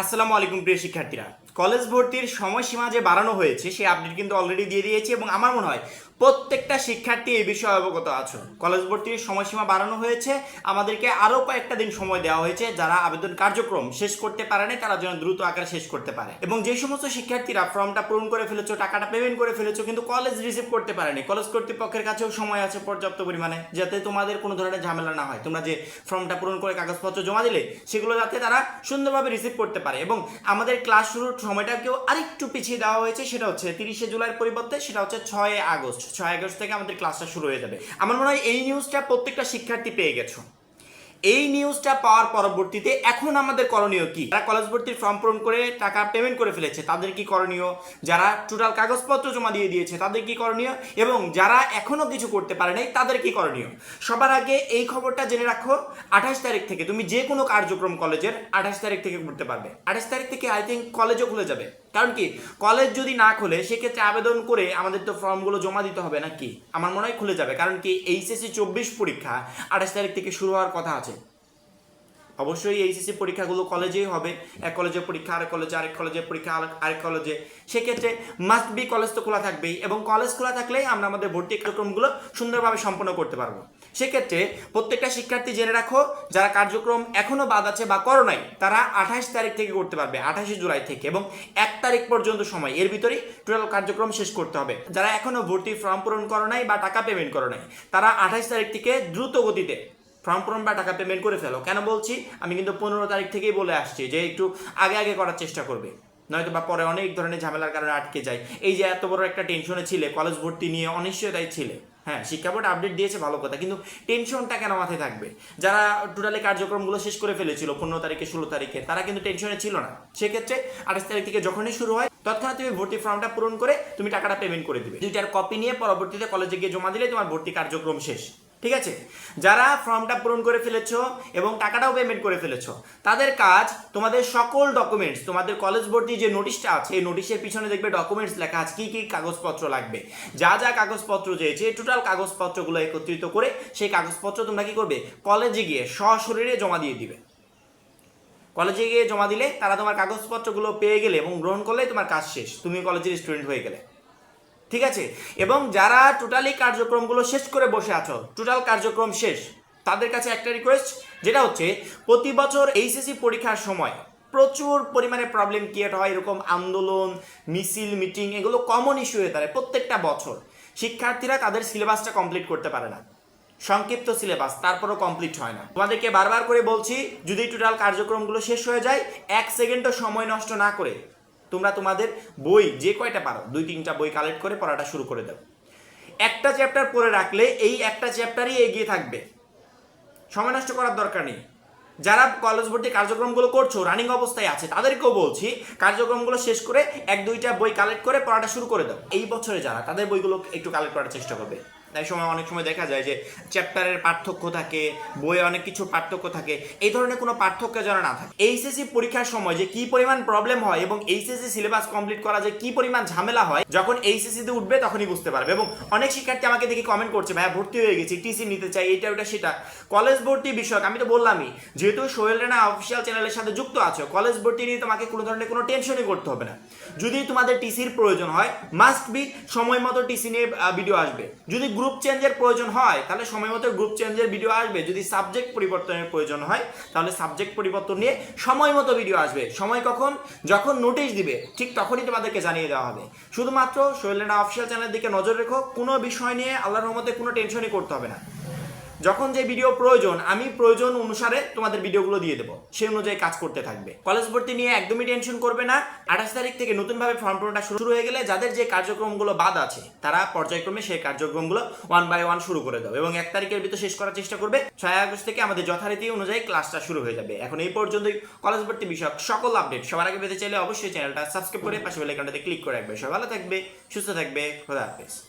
আসসালামু আলাইকুম, প্রিয় শিক্ষার্থীরা। কলেজ ভর্তির সময়সীমা যে বাড়ানো হয়েছে, সেই আপডেট কিন্তু অলরেডি দিয়ে দিয়েছে এবং আমার মনে হয় প্রত্যেকটা শিক্ষার্থী এই বিষয়ে অবগত আছো। কলেজ ভর্তির সময়সীমা বাড়ানো হয়েছে। আমাদেরকে আরও কয়েকটা দিন সময় দেওয়া হয়েছে যারা আবেদন কার্যক্রম শেষ করতে পারেনি তারা যেন দ্রুত আকারে শেষ করতে পারে। এবং যে সমস্ত শিক্ষার্থীরা ফর্মটা পূরণ করে ফেলেছো, টাকাটা পেমেন্ট করে ফেলেছো, কিন্তু কলেজ রিসিভ করতে পারেনি কলেজ কর্তৃপক্ষের কাছেও সময় আছে পর্যাপ্ত পরিমাণে, যাতে তোমাদের কোনো ধরনের ঝামেলা না হয়। তোমরা যে ফর্মটা পূরণ করে কাগজপত্র জমা দিলে, সেগুলো যাতে তারা সুন্দরভাবে রিসিভ করতে পারে। এবং আমাদের ক্লাস শুরুর সময়টাকেও আরেকটু পিছিয়ে দেওয়া হয়েছে, সেটা হচ্ছে তিরিশে জুলাইয়ের পরিবর্তে, সেটা হচ্ছে ছয় আগস্ট। ছয় আগস্ট থেকে আমাদের ক্লাসটা শুরু হয়ে যাবে। আমার মনে হয় এই নিউজটা প্রত্যেকটা শিক্ষার্থী পেয়ে গেছো। এই নিউজটা পাওয়ার পরবর্তীতে এখন আমাদের করণীয় কি? যারা কলেজ ভর্তির ফর্ম পূরণ করে টাকা পেমেন্ট করে ফেলেছে, তাদের কি করণীয়? যারা টোটাল কাগজপত্র জমা দিয়ে দিয়েছে, তাদের কি করণীয়? এবং যারা এখনও কিছু করতে পারে নাই, তাদের কি করণীয়? সবার আগে এই খবরটা জেনে রাখো, আঠাশ তারিখ থেকে তুমি যে কোনো কার্যক্রম কলেজের আঠাশ তারিখ থেকে করতে পারবে। আঠাশ তারিখ থেকে আই থিঙ্ক কলেজও খুলে যাবে। কারণ কি কলেজ যদি না খোলে, সেক্ষেত্রে আবেদন করে আমাদের তো ফর্মগুলো জমা দিতে হবে নাকি? আমার মনে হয় খুলে যাবে। কারণ কি, এইচএসসি চব্বিশ পরীক্ষা, আঠাশ তারিখ থেকে শুরু হওয়ার কথা আছে। অবশ্যই এইচএসসি পরীক্ষাগুলো কলেজেই হবে। এক কলেজে পরীক্ষা, আরেক কলেজে আরেক কলেজে পরীক্ষা, আরেক- কলেজে সেক্ষেত্রে মাস্ট বি কলেজ তো খোলা থাকবেই এবং কলেজ খোলা থাকলেই আমরা আমাদের ভর্তি কার্যক্রমগুলো সুন্দরভাবে সম্পন্ন করতে পারব। সেক্ষেত্রে প্রত্যেকটা শিক্ষার্থী জেনে রাখো, যারা কার্যক্রম এখনও বাদ আছে বা করো নাই, তারা আঠাশ তারিখ থেকে করতে পারবে আঠাশে জুলাই থেকে এবং এক তারিখ পর্যন্ত সময়। এর ভিতরেই টোটাল কার্যক্রম শেষ করতে হবে। যারা এখনও ভর্তি ফর্ম পূরণ করো নাই বা টাকা পেমেন্ট করো নাই, তারা আঠাশ তারিখ থেকে দ্রুত গতিতে ফর্ম পূরণ বা টাকা পেমেন্ট করে ফেলো। কেন বলছি? আমি কিন্তু পনেরো তারিখ থেকেই বলে আসছি যে একটু আগে আগে করার চেষ্টা করবে। নয়তো বা পরে অনেক ধরনের ঝামেলার কারণে আটকে যায়। এই যে এত বড় একটা টেনশনে ছিলে কলেজ ভর্তি নিয়ে অনিশ্চয়তায় ছিলে। হ্যাঁ শিক্ষা বোর্ড আপডেট দিয়েছে ভালো কথা, কিন্তু টেনশনটা কেন মাথায় থাকবে? যারা টোটালি কার্যক্রমগুলো শেষ করে ফেলেছিল পনেরো তারিখে, ষোলো তারিখে, তারা কিন্তু টেনশনে ছিল না। সেক্ষেত্রে আঠাশ তারিখ থেকে যখনই শুরু হয়, তৎক্ষণাৎ তুমি ভর্তি ফর্মটা পূরণ করে তুমি টাকাটা পেমেন্ট করে দিবে। দুইটার কপি নিয়ে পরবর্তীতে কলেজে গিয়ে জমা দিলে তোমার ভর্তি কার্যক্রম শেষ। ঠিক আছে? যারা ফর্মটা পূরণ করে ফেলেছো এবং টাকাটাও পেমেন্ট করে ফেলেছো, তাদের কাজ তোমাদের সকল ডকুমেন্টস তোমাদের কলেজ ভর্তি যে নোটিশটা আছে, এই নোটিশের পিছনে দেখবে ডকুমেন্টস লেখা আছে, কী কী কাগজপত্র লাগবে। যা যা কাগজপত্র চেয়েছে টোটাল কাগজপত্রগুলো একত্রিত করে সেই কাগজপত্র তোমরা কী করবে? কলেজে গিয়ে সশরীরে জমা দিয়ে দিবে। কলেজে গিয়ে জমা দিলে তারা তোমার কাগজপত্রগুলো পেয়ে গেলে এবং গ্রহণ করলেই তোমার কাজ শেষ। তুমি কলেজের স্টুডেন্ট হয়ে গেলে। ঠিক আছে? এবং যারা টোটালি কার্যক্রমগুলো শেষ করে বসে আছো টোটাল কার্যক্রম শেষ, তাদের কাছে একটা রিকোয়েস্ট যেটা হচ্ছে, প্রতি বছর এইচএসসি পরীক্ষার সময় প্রচুর পরিমাণে প্রবলেম ক্রিয়েট হয়, এরকম আন্দোলন, মিছিল মিটিং এগুলো কমন ইস্যু হয়ে দাঁড়ায় প্রত্যেকটা বছর। শিক্ষার্থীরা তাদের সিলেবাসটা কমপ্লিট করতে পারে না। সংক্ষিপ্ত সিলেবাস তারপরও কমপ্লিট হয় না। তোমাদেরকে বারবার করে বলছি, যদি টোটাল কার্যক্রমগুলো শেষ হয়ে যায়, এক সেকেন্ডও সময় নষ্ট না করে তোমরা তোমাদের বই যে কয়টা পারো, দুই তিনটা বই কালেক্ট করে পড়াটা শুরু করে দাও। একটা চ্যাপ্টার পড়ে রাখলে এই একটা চ্যাপ্টারই এগিয়ে থাকবে। সময় নষ্ট করার দরকার নেই। যারা কলেজ ভর্তি কার্যক্রমগুলো করছ রানিং অবস্থায় আছে, তাদেরকেও বলছি, কার্যক্রমগুলো শেষ করে এক দুইটা বই কালেক্ট করে পড়াটা শুরু করে দাও। এই বছরে যারা, তাদের বইগুলো একটু কালেক্ট করার চেষ্টা করবে। তাই সময় অনেক সময় দেখা যায় যে চ্যাপ্টারের পার্থক্য থাকে, বইয়ে অনেক কিছু পার্থক্য থাকে, এই ধরনের কোনো পার্থক্য যেন না থাকে। এইচএসসি পরীক্ষার সময় যে কি পরিমাণ প্রবলেম হয় এবং এইচএসসি সিলেবাস কমপ্লিট করা যে কি পরিমাণ ঝামেলা হয়, যখন এইচএসসি তে উঠবে তখনই বুঝতে পারবে এবং অনেক শিক্ষার্থী আমাকে দেখে কমেন্ট করছে, ভাইয়া, ভর্তি হয়ে গেছি টিসি নিতে চাই এটা ওটা, সেটা। কলেজ ভর্তি বিষয়ক, আমি তো বললামই, যেহেতু সোহেল রানা অফিসিয়াল চ্যানেলের সাথে যুক্ত আছো কলেজ ভর্তি নিয়ে তোমাকে কোনো ধরনের কোনো টেনশনই করতে হবে না। যদি তোমাদের টিসির প্রয়োজন হয় মাস্ট বি সময় মতো টিসি নিয়ে ভিডিও আসবে। যদি গ্রুপ চেঞ্জের প্রয়োজন হয়, তাহলে সময় মতো গ্রুপ চেঞ্জের ভিডিও আসবে। যদি সাবজেক্ট পরিবর্তনের প্রয়োজন হয়, তাহলে সাবজেক্ট পরিবর্তন নিয়ে সময় মতো ভিডিও আসবে। সময় কখন? যখন নোটিশ দিবে, ঠিক তখনই তোমাদেরকে জানিয়ে দেওয়া হবে। শুধুমাত্র শৈলেনা অফিসিয়াল চ্যানেলের দিকে নজর রেখো, কোনো বিষয় নিয়ে আল্লাহর রহমতে কোনো টেনশনই করতে হবে না। যখন যে ভিডিও প্রয়োজন, আমি প্রয়োজন অনুসারে তোমাদের ভিডিওগুলো দিয়ে দেবো। সেই অনুযায়ী কাজ করতে থাকবে। কলেজ ভর্তি নিয়ে একদমই টেনশন করবে না। আঠাশ তারিখ থেকে নতুনভাবে ফর্ম পূরণটা শুরু হয়ে গেলে যাদের যে কার্যক্রমগুলো বাদ আছে, তারা পর্যায়ক্রমে সেই কার্যক্রমগুলো ওয়ান বাই ওয়ান শুরু করে দেবে এবং এক তারিখের ভিতরে শেষ করার চেষ্টা করবে। ছয় আগস্ট থেকে আমাদের যথারীতি অনুযায়ী ক্লাসটা শুরু হয়ে যাবে। এখন এই পর্যন্তই। কলেজ ভর্তি বিষয়ক সকল আপডেট সবার আগে পেতে চাইলে অবশ্যই চ্যানেলটা সাবস্ক্রাইব করে পাশে বেলাইকনটাতে ক্লিক করে রাখবে। সবাই ভালো থাকবে, সুস্থ থাকবে। খোদা হাফেজ।